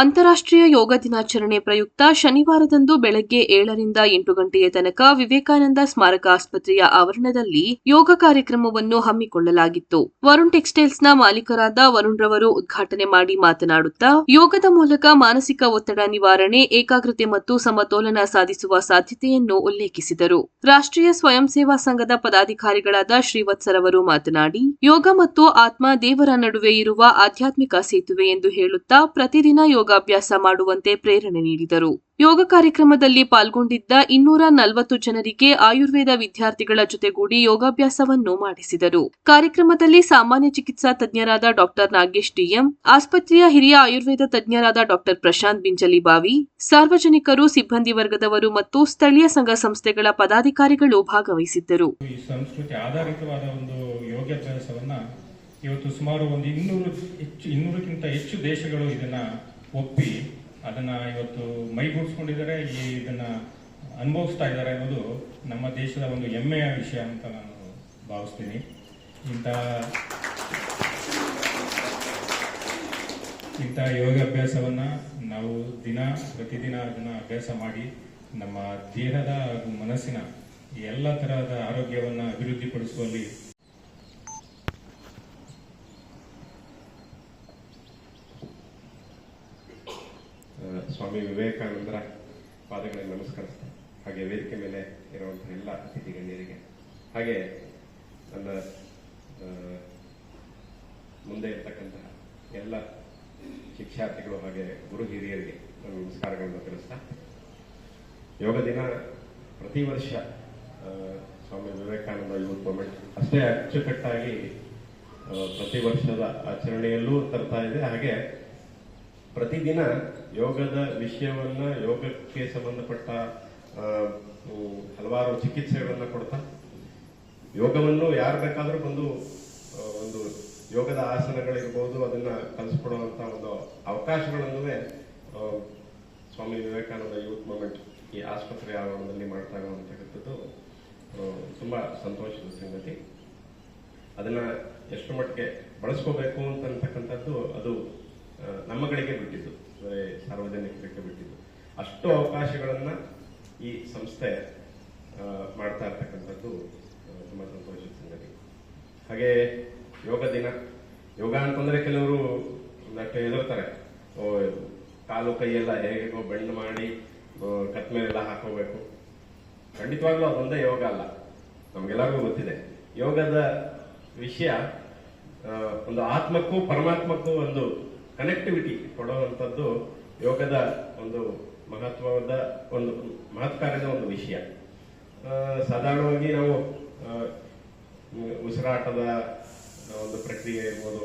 ಅಂತಾರಾಷ್ಟ್ರೀಯ ಯೋಗ ದಿನಾಚರಣೆ ಪ್ರಯುಕ್ತ ಶನಿವಾರದಂದು ಬೆಳಗ್ಗೆ ಏಳರಿಂದ ಎಂಟು ಗಂಟೆಯ ತನಕ ವಿವೇಕಾನಂದ ಸ್ಮಾರಕ ಆಸ್ಪತ್ರೆಯ ಆವರಣದಲ್ಲಿ ಯೋಗ ಕಾರ್ಯಕ್ರಮವನ್ನು ಹಮ್ಮಿಕೊಳ್ಳಲಾಗಿತ್ತು. ವರುಣ್ ಟೆಕ್ಸ್ಟೈಲ್ಸ್ನ ಮಾಲೀಕರಾದ ವರುಣ್ ರವರು ಉದ್ಘಾಟನೆ ಮಾಡಿ ಮಾತನಾಡುತ್ತಾ, ಯೋಗದ ಮೂಲಕ ಮಾನಸಿಕ ಒತ್ತಡ ನಿವಾರಣೆ, ಏಕಾಗ್ರತೆ ಮತ್ತು ಸಮತೋಲನ ಸಾಧಿಸುವ ಸಾಧ್ಯತೆಯನ್ನು ಉಲ್ಲೇಖಿಸಿದರು. ರಾಷ್ಟ್ರೀಯ ಸ್ವಯಂ ಸೇವಾ ಸಂಘದ ಪದಾಧಿಕಾರಿಗಳಾದ ಶ್ರೀವತ್ಸರವರು ಮಾತನಾಡಿ, ಯೋಗ ಮತ್ತು ಆತ್ಮ ದೇವರ ನಡುವೆ ಇರುವ ಆಧ್ಯಾತ್ಮಿಕ ಸೇತುವೆ ಎಂದು ಹೇಳುತ್ತಾ ಪ್ರತಿದಿನ ಯೋಗಾಭ್ಯಾಸ ಮಾಡುವಂತೆ ಪ್ರೇರಣೆ ನೀಡಿದರು. ಯೋಗ ಕಾರ್ಯಕ್ರಮದಲ್ಲಿ ಪಾಲ್ಗೊಂಡಿದ್ದ ಇನ್ನೂರ ನಲವತ್ತು ಜನರಿಗೆ ಆಯುರ್ವೇದ ವಿದ್ಯಾರ್ಥಿಗಳ ಜೊತೆಗೂಡಿ ಯೋಗಾಭ್ಯಾಸವನ್ನು ಮಾಡಿಸಿದರು. ಕಾರ್ಯಕ್ರಮದಲ್ಲಿ ಸಾಮಾನ್ಯ ಚಿಕಿತ್ಸಾ ತಜ್ಞರಾದ ಡಾಕ್ಟರ್ ನಾಗೇಶ್ ಟಿಎಂ, ಆಸ್ಪತ್ರೆಯ ಹಿರಿಯ ಆಯುರ್ವೇದ ತಜ್ಞರಾದ ಡಾಕ್ಟರ್ ಪ್ರಶಾಂತ್ ಬಿಂಜಲಿಬಾವಿ, ಸಾರ್ವಜನಿಕರು, ಸಿಬ್ಬಂದಿ ವರ್ಗದವರು ಮತ್ತು ಸ್ಥಳೀಯ ಸಂಘ ಸಂಸ್ಥೆಗಳ ಪದಾಧಿಕಾರಿಗಳು ಭಾಗವಹಿಸಿದ್ದರು. ಇವತ್ತು ಸುಮಾರು ಒಂದು ಇನ್ನೂರು ಹೆಚ್ಚು, ಇನ್ನೂರಕ್ಕಿಂತ ಹೆಚ್ಚು ದೇಶಗಳು ಇದನ್ನ ಒಪ್ಪಿ, ಅದನ್ನ ಇವತ್ತು ಮೈಗೂಡಿಸ್ಕೊಂಡಿದ್ದಾರೆ, ಈ ಇದನ್ನ ಅನುಭವಿಸ್ತಾ ಇದ್ದಾರೆ ಅನ್ನೋದು ನಮ್ಮ ದೇಶದ ಒಂದು ಹೆಮ್ಮೆಯ ವಿಷಯ ಅಂತ ನಾನು ಭಾವಿಸ್ತೀನಿ. ಇಂಥ ಇಂಥ ಯೋಗಾಭ್ಯಾಸವನ್ನ ನಾವು ದಿನ ಪ್ರತಿದಿನ ಅದನ್ನ ಅಭ್ಯಾಸ ಮಾಡಿ, ನಮ್ಮ ದೇಹದ ಹಾಗೂ ಮನಸ್ಸಿನ ಎಲ್ಲ ತರಹದ ಆರೋಗ್ಯವನ್ನ ಅಭಿವೃದ್ಧಿಪಡಿಸುವಲ್ಲಿ ಸ್ವಾಮಿ ವಿವೇಕಾನಂದರ ಪಾದಗಳಿಗೆ ನಮಸ್ಕರಿಸ್ತೇನೆ ಹಾಗೆ ವೇದಿಕೆ ಮೇಲೆ ಇರುವಂತಹ ಎಲ್ಲ ಅತಿಥಿ ಗಣ್ಯರಿಗೆ. ಹಾಗೆ ನನ್ನ ಮುಂದೆ ಇರ್ತಕ್ಕಂತಹ ಎಲ್ಲ ಶಿಕ್ಷಾರ್ಥಿಗಳು ಹಾಗೆ ಗುರು ಹಿರಿಯರಿಗೆ ನನ್ನ ನಮಸ್ಕಾರಗಳನ್ನು ತಿಳಿಸ್ತಾ. ಯೋಗ ದಿನ ಪ್ರತಿ ವರ್ಷ ಸ್ವಾಮಿ ವಿವೇಕಾನಂದ ಯೂತ್ ಮೂಮೆಂಟ್. ಅಷ್ಟೇ ಅಚ್ಚುಕಟ್ಟಾಗಿ ಪ್ರತಿ ವರ್ಷದ ಆಚರಣೆಯಲ್ಲೂ ತರ್ತಾ ಇದೆ. ಹಾಗೆ ಪ್ರತಿದಿನ ಯೋಗದ ವಿಷಯವನ್ನ, ಯೋಗಕ್ಕೆ ಸಂಬಂಧಪಟ್ಟ ಹಲವಾರು ಚಿಕಿತ್ಸೆಗಳನ್ನು ಕೊಡ್ತಾ, ಯೋಗವನ್ನು ಯಾರು ಬೇಕಾದರೂ ಬಂದು ಒಂದು ಯೋಗದ ಆಸನಗಳಿರ್ಬೋದು, ಅದನ್ನ ಕಲಿಸ್ಕೊಡುವಂತ ಒಂದು ಅವಕಾಶಗಳನ್ನು ಸ್ವಾಮಿ ವಿವೇಕಾನಂದ ಯೂತ್ ಮೂಮೆಂಟ್ ಈ ಆಸ್ಪತ್ರೆ ಆವರಣದಲ್ಲಿ ಮಾಡ್ತಾ ಇರುವಂತಕ್ಕಂಥದ್ದು ತುಂಬಾ ಸಂತೋಷದ ಸಂಗತಿ. ಅದನ್ನ ಎಷ್ಟು ಮಟ್ಟಿಗೆ ಬಳಸ್ಕೋಬೇಕು ಅಂತಕ್ಕಂಥದ್ದು ಅದು ಆ, ಕಡೆಗೆ ಬಿಟ್ಟಿದ್ದು ಸಾರ್ವಜನಿಕರಿಗೆ ಬಿಟ್ಟಿದ್ದು. ಅಷ್ಟು ಅವಕಾಶಗಳನ್ನ ಈ ಸಂಸ್ಥೆ ಮಾಡ್ತಾ ಇರ್ತಕ್ಕಂಥದ್ದು ತುಂಬ ಸಂತೋಷದ ಸಂಗತಿ. ಹಾಗೆ ಯೋಗ ದಿನ. ಯೋಗ ಅಂತಂದ್ರೆ ಕೆಲವರು ಒಂದಷ್ಟು ಹೆದರ್ತಾರೆ. ಕಾಲು ಕೈಯೆಲ್ಲ ಹೇಗೋ ಬೆಂಡ್ ಮಾಡಿ ಕತ್ ಮೇಲೆಲ್ಲ ಹಾಕೋಬೇಕು. ಖಂಡಿತವಾಗ್ಲೂ ಅದೊಂದೇ ಯೋಗ ಅಲ್ಲ. ನಮ್ಗೆಲ್ಲರಿಗೂ ಗೊತ್ತಿದೆ. ಯೋಗದ ವಿಷಯ ಒಂದು ಆತ್ಮಕ್ಕೂ ಪರಮಾತ್ಮಕ್ಕೂ ಒಂದು ಕನೆಕ್ಟಿವಿಟಿ ಕೊಡುವಂಥದ್ದು ಯೋಗದ ಒಂದು ಮಹತ್ವದ ಒಂದು ಮಹತ್ಕಾರದ ಒಂದು ವಿಷಯ. ಸಾಧಾರಣವಾಗಿ ನಾವು ಉಸಿರಾಟದ ಒಂದು ಪ್ರಕ್ರಿಯೆ ಇರ್ಬೋದು,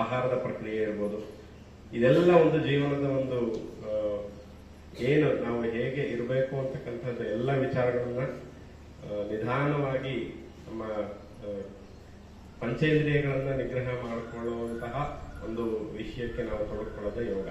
ಆಹಾರದ ಪ್ರಕ್ರಿಯೆ ಇರ್ಬೋದು, ಇದೆಲ್ಲ ಒಂದು ಜೀವನದ ಒಂದು ಏನು ನಾವು ಹೇಗೆ ಇರಬೇಕು ಅಂತಕ್ಕಂಥದ್ದು ಎಲ್ಲ ವಿಚಾರಗಳನ್ನ ನಿಧಾನವಾಗಿ ನಮ್ಮ ಪಂಚೇಂದ್ರಿಯಗಳನ್ನ ನಿಗ್ರಹ ಮಾಡಿಕೊಳ್ಳುವಂತಹ ಒಂದು ವಿಷಯಕ್ಕೆ ನಾವು ತೊಡಗಿಕೊಳ್ಳೋದೇ ಯೋಗ.